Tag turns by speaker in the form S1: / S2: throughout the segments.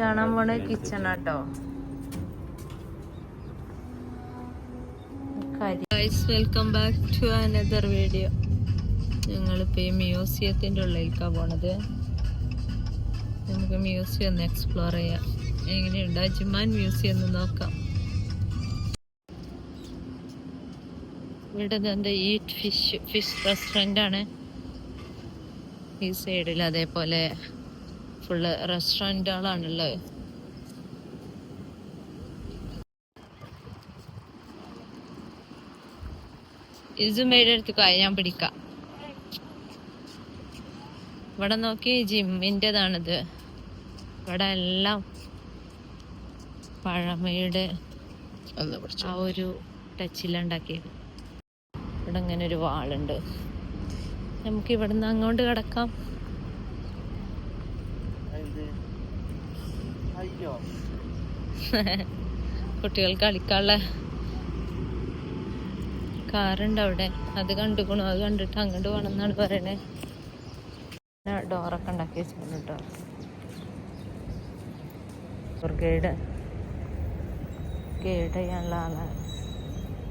S1: കാണാൻ പോണ കിച്ചൺ ആട്ടോ. Welcome back to another video ഞങ്ങളിപ്പോൾ ഈ മ്യൂസിയത്തിന്റെ ഉള്ളിലേക്കാണ് പോണത്. നമുക്ക് മ്യൂസിയം ഒന്ന് എക്സ്പ്ലോർ ചെയ്യാം. എങ്ങനെയുണ്ട് അജ്മാൻ മ്യൂസിയം ഒന്ന് നോക്കാം. ഇവിടെ ഈറ്റ് ഫിഷ് ഫിഷ് റെസ്റ്റോറന്റ് ആണ്. ഈ സൈഡിൽ അതേപോലെ ഫുള്ള് റെസ്റ്റോറന്റുകളാണുള്ളത് ഇസുമയുടെ അടുത്ത് ഞാൻ പിടിക്കാം. ഇവിടെ നോക്കി ജിമ്മിന്റെതാണിത്. ഇവിടെ എല്ലാം പഴമയുടെ ആ ഒരു ടച്ചിലുണ്ടാക്കിയത്. ഇവിടെ ഇങ്ങനെ ഒരു വാളുണ്ട്. നമുക്ക് ഇവിടുന്ന് അങ്ങോട്ട് കിടക്കാം. കുട്ടികൾ കളിക്കാനുള്ള കാറുണ്ട് അവിടെ. അത് കണ്ടുക്കണു അത് കണ്ടിട്ട് അങ്ങോട്ട് പോകണം എന്നാണ് പറയണേ. ഡോറൊക്കെ ഉണ്ടാക്കി വെച്ചിട്ടുണ്ട് കേട്ടോ. ഗൈഡ്. ഗൈഡ് ചെയ്യാനുള്ള ആളാണ്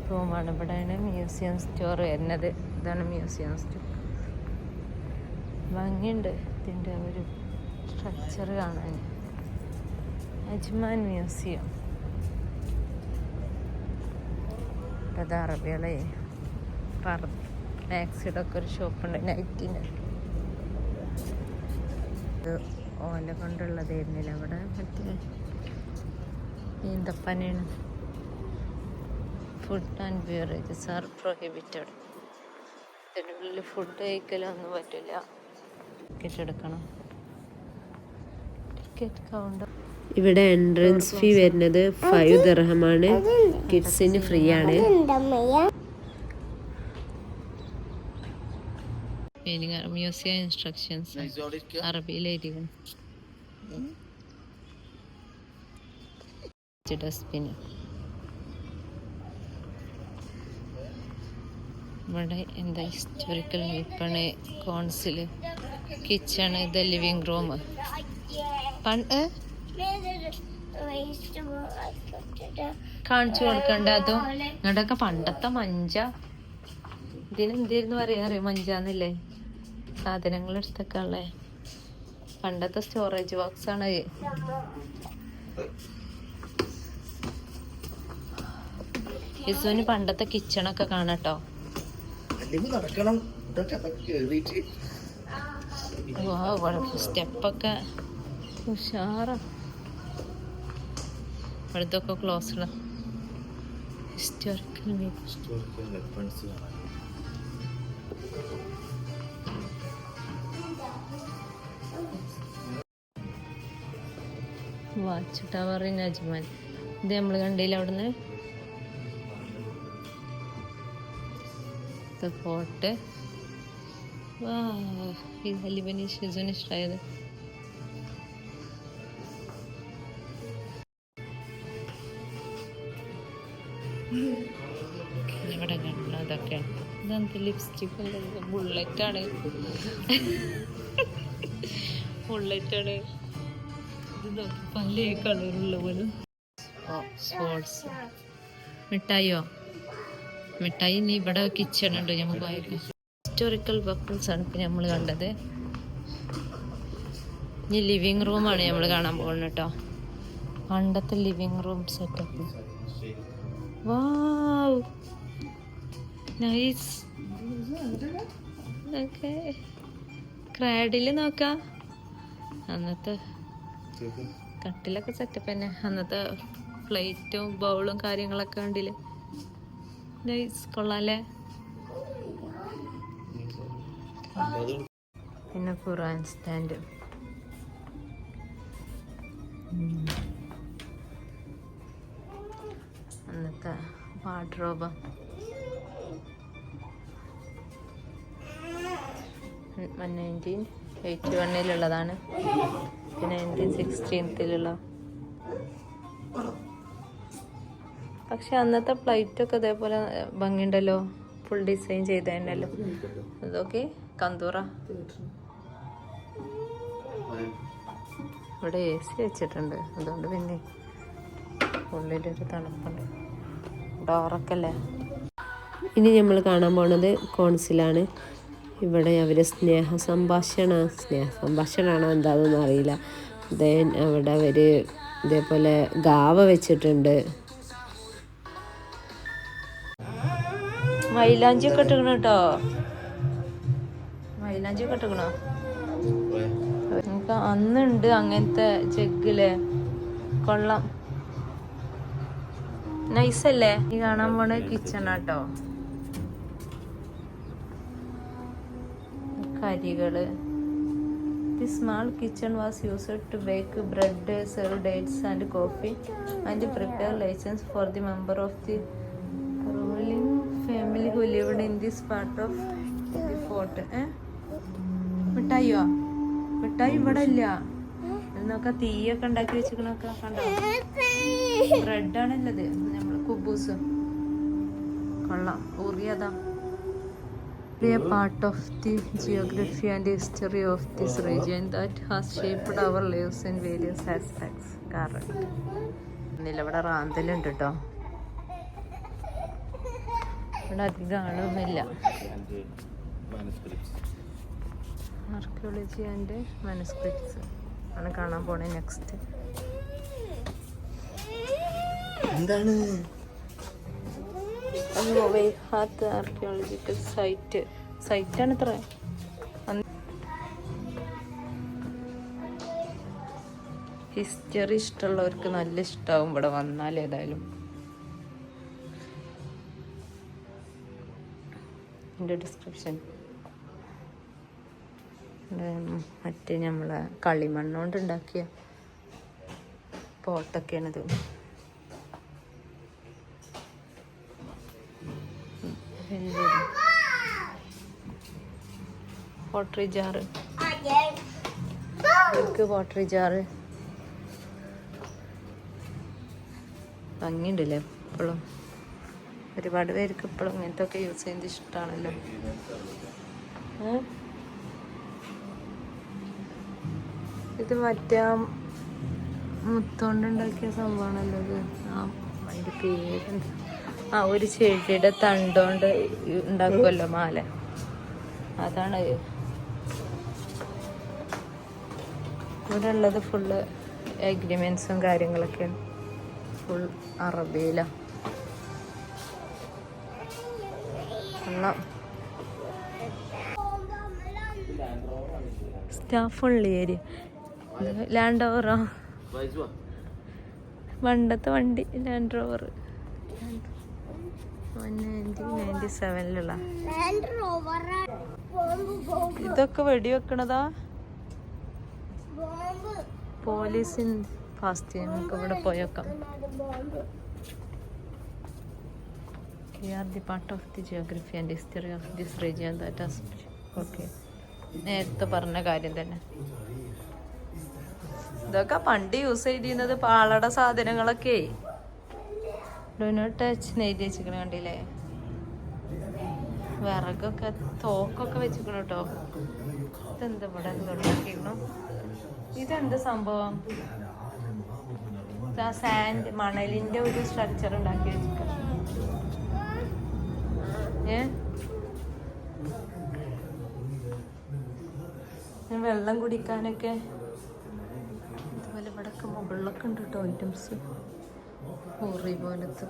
S1: റൂമാണ് ഇവിടെയാണ് മ്യൂസിയം സ്റ്റോർ വരുന്നത്. ഇതാണ് മ്യൂസിയം സ്റ്റോർ. ഭംഗിയുണ്ട് ഇതിന്റെ ഒരു സ്ട്രക്ചർ കാണാൻ. Ajman museum. അത് അറബികളെ. പറ മാക്സിയുടെ ഒക്കെ ഒരു ഷോപ്പുണ്ട് നൈറ്റിന്. ഇത് ഓല കൊണ്ടുള്ളതായിരുന്നില്ല അവിടെ. മറ്റേ ഈന്തപ്പനയാണ്. Food and beverages are prohibited ഇതിനുള്ളിൽ ഫുഡ് കഴിക്കലൊന്നും പറ്റില്ല ടിക്കറ്റ് എടുക്കണം. ടിക്കറ്റ് കൗണ്ടർ
S2: ഇവിടെ എൻട്രൻസ് ഫീ വരുന്നത് ഫൈവ് ദർഹമാണ് കിഡ്സിന് ഫ്രീ ആണ്.
S1: മ്യൂസിയം ഇൻസ്ട്രക്ഷൻസ് അറബിയിൽ എഴുതിക്കണം ഡസ്റ്റ്ബിൻ ഇവിടെ എന്താ ഹിസ്റ്റോറിക്കൽ വിൽപ്പണ കോൺസിൽ കിച്ചൺ ഇത് ലിവിങ് റൂം പണ്ട് കാണിച്ചു കൊടുക്കണ്ട. അതും ഇങ്ങോട്ടൊക്കെ പണ്ടത്തെ മഞ്ച. ഇതിനെന്തായിരുന്നു പറയാ അറിയോ? മഞ്ചാന്നില്ലേ? സാധനങ്ങൾ എടുത്തൊക്കെ ഉള്ളേ. പണ്ടത്തെ സ്റ്റോറേജ് ബോക്സ് ആണ്. യിസുവിന് പണ്ടത്തെ കിച്ചണൊക്കെ കാണട്ടോ. സ്റ്റെപ്പൊക്കെ ഉഷാറാ. ഇവിടുത്തൊക്കെ ക്ലോസ്ഡ്. ഹിസ്റ്റോറിക്കൽ
S3: ഹിസ്റ്റോറിക്കൽ വെപ്പൺസ് കാണാൻ
S1: വാച്ച് ടവർ ഇൻ അജ്മൽ ഇത് നമ്മൾ കണ്ടില്ല അവിടുന്ന് ഫോർട്ട് ഇത് അലിബനി ഷിസുന് ഇഷ്ടമായത് ഇതെന്ത് ലിപ്സ്റ്റിക് ബുള്ളറ്റാണ് ബുള്ളറ്റാണ് ഇത് പല കളറുള്ള പോലെ. സ്പോർട്സ് മിഠായിയോ? മിഠായി ഇനി ഇവിടെ കിച്ചൺ ഉണ്ട്. നമുക്ക് ഹിസ്റ്റോറിക്കൽ വെപ്പൺസ് ആണ് ഇപ്പം നമ്മൾ കണ്ടത്. ഇനി ലിവിങ് റൂമാണ് നമ്മൾ കാണാൻ പോകുന്നത് കേട്ടോ. പണ്ടത്തെ living room setup wow nice okay cradle നോക്കാം. അന്നത്തെ കട്ടിലൊക്കെ സെറ്റപ്പ് തന്നെ. അന്നത്തെ പ്ലേറ്റും ബൗളും കാര്യങ്ങളൊക്കെ കണ്ടില്ലേ? നൈസ് കൊള്ളാല്ലേ? പിന്നെ ഖുറാൻ സ്റ്റാൻഡ് അന്നത്തെ വാർഡ്രോബ് നയന്റീൻ എയ്റ്റി വണ്ണിലുള്ളതാണ്. നയന്റീൻ സിക്സ്റ്റീൻത്തിലുള്ള. പക്ഷെ അന്നത്തെ പ്ലൈറ്റൊക്കെ അതേപോലെ ഭംഗിയുണ്ടല്ലോ. ഫുൾ ഡിസൈൻ ചെയ്തതന്നെയല്ലോ അതൊക്കെ കന്തൂറ. ഇവിടെ എ സി വെച്ചിട്ടുണ്ട്. അതുകൊണ്ട് പിന്നെ ഉള്ളിലൊരു തണുപ്പുണ്ട്. ഡോറൊക്കെ അല്ലേ?
S2: ഇനി നമ്മൾ കാണാൻ പോണത് കോൺസിലാണ്. ഇവിടെ അവർ സ്നേഹ സംഭാഷണ സ്നേഹ സംഭാഷണമാണോ എന്താണെന്ന് അറിയില്ല. ദെൻ അവിടെ അവർ ഇതേപോലെ ഗാവ വെച്ചിട്ടുണ്ട്.
S1: മൈലാഞ്ചി ഒക്കെ കേട്ടോ മൈലാഞ്ചി ഒക്കെ ഇട്ടിക്കണോ? നമുക്ക് അന്നുണ്ട് അങ്ങനത്തെ ജഗ്ഗിൽ കൊള്ളാം. നൈസല്ലേ? ഈ കാണാൻ പോണ kitchen കരികൾ the small kitchen was used to bake bread serve dates and coffee and prepare licence for the member of the ruling family who lived in this part of the fort മിഠായിയോ? മിഠായി ഇവിടെ ഇല്ല. എന്നൊക്കെ തീയൊക്കെ ഉണ്ടാക്കി വെച്ചിക്കണൊക്കെ കണ്ടോ? ബ്രെഡാണല്ലത് നമ്മൾ കുബൂസ്. കൊള്ളാം. ഊറിയതാ. Be a part of the geography and history of this region that has shaped our lives in various aspects. Correct. ഇവിടെ റാന്തലുണ്ട് കേട്ടോ ഇവിടെ അധികം ആളൊന്നുമില്ല ആർക്കിയോളജി ആൻഡ് മാനുസ്ക്രിപ്റ്റ്സ് ആണ് കാണാൻ പോണേ നെക്സ്റ്റ്
S3: എന്താണ്
S1: വൈഹാത്ത് ആർക്കിയോളജിക്കൽ സൈറ്റ് സൈറ്റാണ് ഇത്ര. ഹിസ്റ്ററി ഇഷ്ടമുള്ളവർക്ക് നല്ല ഇഷ്ടാവും ഇവിടെ വന്നാൽ ഏതായാലും. എന്റെ ഡിസ്ക്രിപ്ഷൻ മറ്റേ നമ്മളെ കളിമണ്ണുകൊണ്ട് ഉണ്ടാക്കിയ പോട്ടൊക്കെയാണിത്. പോട്ടറി ജാറ് ഇവർക്ക് പോട്ടറി ജാറ് ഭംഗിയുണ്ടല്ലേ എപ്പോഴും ഒരുപാട് പേർക്ക് ഇപ്പോഴും ഇങ്ങനത്തെ ഒക്കെ യൂസ് ചെയ്യുന്നത് ഇഷ്ടമാണല്ലോ ഇത് മറ്റേ മുത്തോണ്ടുണ്ടാക്കിയ മുത്തോണ്ട് ഉണ്ടാക്കിയ സംഭവമാണല്ലോ ഇത്. ആ അതിന്റെ പേര് ആ ഒരു ചെടിയുടെ തണ്ടോണ്ട് ഉണ്ടാക്കുമല്ലോ മാല. അതാണ് ഇവിടെ ഉള്ളത് ഫുള്ള് എഗ്രിമെൻസും കാര്യങ്ങളൊക്കെയാണ് ഫുൾ അറബിയിലാണ് സ്റ്റാഫ് ഉള്ള ഏരിയ ലാൻഡ് ഓവറോ പണ്ടത്തെ വണ്ടി ലാൻഡ് റോവർ നയന്റി നയന്റി സെവനിലുള്ള ഇതൊക്കെ വെടിവെക്കണതാ? പോലീസിൻ ഫാസ്റ്റ് നമുക്ക് ഇവിടെ പോയേക്കാം. We are the part of the geography and history of this region that as okay നേരത്തെ പറഞ്ഞ കാര്യം തന്നെ. ഇതൊക്കെ പണ്ട് യൂസ് ചെയ്തിരുന്നത് പാളട സാധനങ്ങളൊക്കെ. ഡു ടച്ച് നെയ്തി വെച്ചിരിക്കണ കണ്ടില്ലേ? വിറകൊക്കെ തോക്കൊക്കെ വെച്ചിരിക്കണം കേട്ടോ. ഇതെന്താ ഇവിടെ? എന്തുണ്ടാക്കിയിരുന്നു ഇതെന്ത് സംഭവം? സാൻഡ് മണലിന്റെ ഒരു സ്ട്രക്ചർ ഉണ്ടാക്കി വെച്ചിട്ടുണ്ട് ഏ? വെള്ളം കുടിക്കാനൊക്കെ ഇതുപോലെ ഇവിടെയൊക്കെ മുകളിലൊക്കെ ഉണ്ട് കേട്ടോ ഐറ്റംസ് ഹോറി പോലത്തെ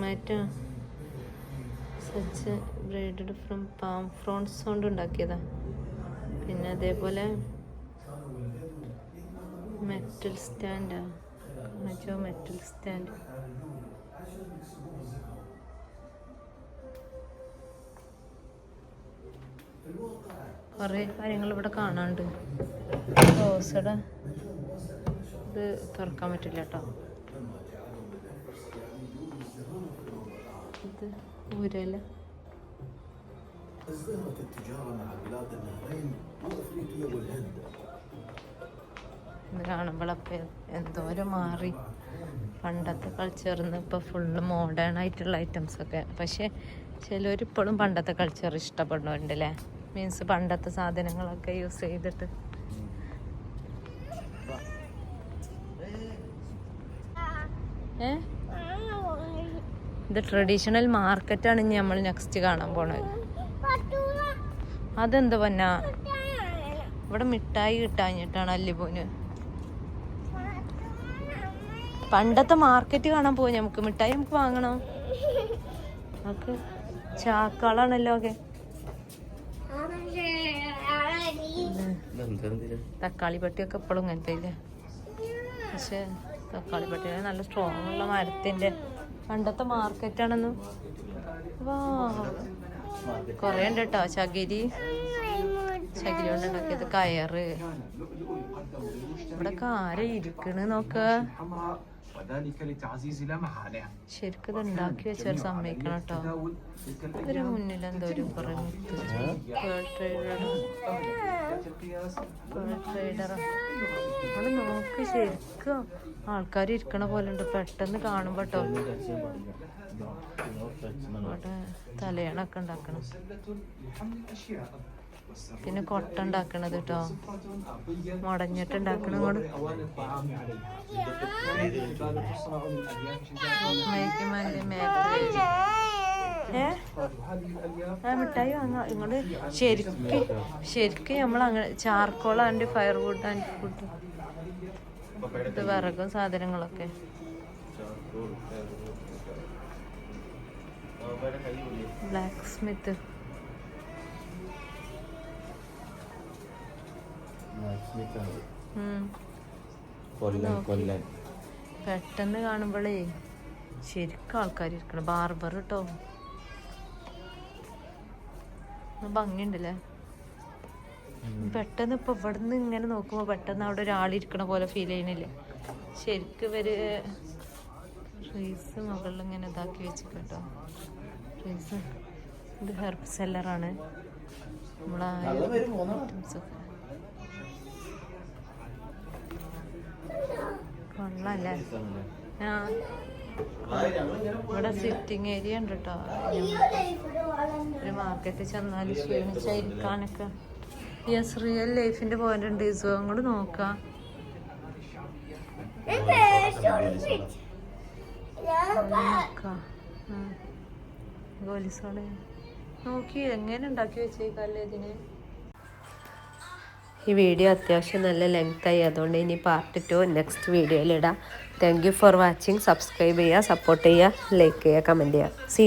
S1: mat such braided from palm fronds കൊണ്ട് ഉണ്ടാക്കിയതാണ് പിന്നെ അതേപോലെ മെറ്റൽ സ്റ്റാൻഡാണ് മറ്റോ മെറ്റൽ സ്റ്റാൻഡ്. കുറേ കാര്യങ്ങൾ ഇവിടെ കാണാണ്ട് റോസയുടെ ഇത് തുറക്കാൻ പറ്റില്ല കേട്ടോ. ഇത് ഊരല
S3: ازدهرت التجارة مع بلاد النهرين وأفريقيا والهند
S1: ഇത് കാണുമ്പോഴപ്പോൾ എന്തോരം മാറി പണ്ടത്തെ കൾച്ചറിൽ നിന്ന് ഇപ്പോൾ ഫുള്ള് മോഡേൺ ആയിട്ടുള്ള ഐറ്റംസ് ഒക്കെ പക്ഷേ ചിലരിപ്പോഴും പണ്ടത്തെ കൾച്ചർ ഇഷ്ടപ്പെടുന്നുണ്ട് അല്ലേ മീൻസ് പണ്ടത്തെ സാധനങ്ങളൊക്കെ യൂസ് ചെയ്തിട്ട് ഏ ഇത് ട്രഡീഷണൽ മാർക്കറ്റാണ് ഇനി നമ്മൾ നെക്സ്റ്റ് കാണാൻ പോണത്. അതെന്താ പന്ന? ഇവിടെ മിഠായി കിട്ടാഞ്ഞിട്ടാണ് അല്ലിപ്പോന് പണ്ടത്തെ മാർക്കറ്റ് കാണാൻ പോയി നമുക്ക് മിഠായി നമുക്ക് വാങ്ങണം? നമുക്ക് ചാക്കളാണല്ലോ ഒക്കെ. തക്കാളി പട്ടിയൊക്കെ എപ്പോഴും ഇങ്ങനത്തെ ഇല്ലേ? പക്ഷെ തക്കാളി പട്ടി നല്ല സ്ട്രോങ് ഉള്ള മരത്തിന്റെ പണ്ടത്തെ മാർക്കറ്റാണെന്ന്. വാ. കൊറേ ഉണ്ട് കേട്ടോ ചകിരി. ചകിരി കൊണ്ട് ഉണ്ടാക്കിയത് കയറ്. ഇവിടെ കാര ഇരിക്കണ് നോക്ക. ശരിക്കും لتعزيز ഉണ്ടാക്കി വെച്ചാൽ സമ്മതിക്കണം കേട്ടോ. ഇതിന് മുന്നിൽ എന്തോ ഒരു അവിടെ നോക്ക് ശരിക്കും. ആൾക്കാർ ഇരിക്കണ പോലെ ഉണ്ട്. പെട്ടെന്ന് കാണുമ്പോ കേട്ടോ അവിടെ തലയണൊക്കെ ഉണ്ടാക്കണം. പിന്നെ കൊട്ട ഉണ്ടാക്കണത് കേട്ടോ മുടഞ്ഞിട്ട് ഉണ്ടാക്കണ മിഠായി വാങ്ങാം. ഇങ്ങോട്ട് ശരിക്ക് ശരിക്ക് നമ്മൾ അങ്ങനെ charcoal and fire wood and food. ഇത് വിറകും സാധനങ്ങളൊക്കെ. Black Smith.
S3: കൊല്ലൻ കൊല്ലൻ
S1: പെട്ടെന്ന് കാണുമ്പോഴേ ശരിക്കും ആൾക്കാർ ഇരിക്കണം ബാർബർ കേട്ടോ ഭംഗിയുണ്ടല്ലേ? പെട്ടെന്ന് ഇപ്പൊ ഇവിടുന്ന് ഇങ്ങനെ നോക്കുമ്പോ പെട്ടെന്ന് അവിടെ ഒരാളിരിക്കണ പോലെ ഫീൽ ചെയ്യണില്ലേ ശരിക്കും ഇവർ റീസ് മുകളിൽ ഇങ്ങനെ ഇതാക്കി വെച്ചിട്ടോ റീസ് ഇത് ഹെർബ് സെല്ലറാണ്. നമ്മളെ items ഒക്കെ. കൊള്ളാല്ലേ ആ. ഇവിടെ സിറ്റിംഗ് ഏരിയ ഉണ്ട് കേട്ടോ ഒരു മാർക്കറ്റിൽ ചെന്നാൽ ക്ഷീണിച്ചായിരിക്കാനൊക്കെ. യെസ് റിയൽ ലൈഫിന്റെ പോയിന്റ് ഉണ്ട്. ഇസോ അങ്ങോട്ട് നോക്കാം. ഗോലിസോടെ നോക്കി. എങ്ങനെ ഉണ്ടാക്കി വെച്ചേക്കല്ലേ ഇതിന്?
S2: ഈ വീഡിയോ അത്യാവശ്യം നല്ല ലെങ്ത് ആയി. അതുകൊണ്ട് ഇനി പാർട്ട് ടു നെക്സ്റ്റ് വീഡിയോയിൽ ഇടാം. Thank you for watching subscribe ചെയ്യുക സപ്പോർട്ട് ചെയ്യുക ലൈക്ക് ചെയ്യുക കമന്റ് ചെയ്യുക. സി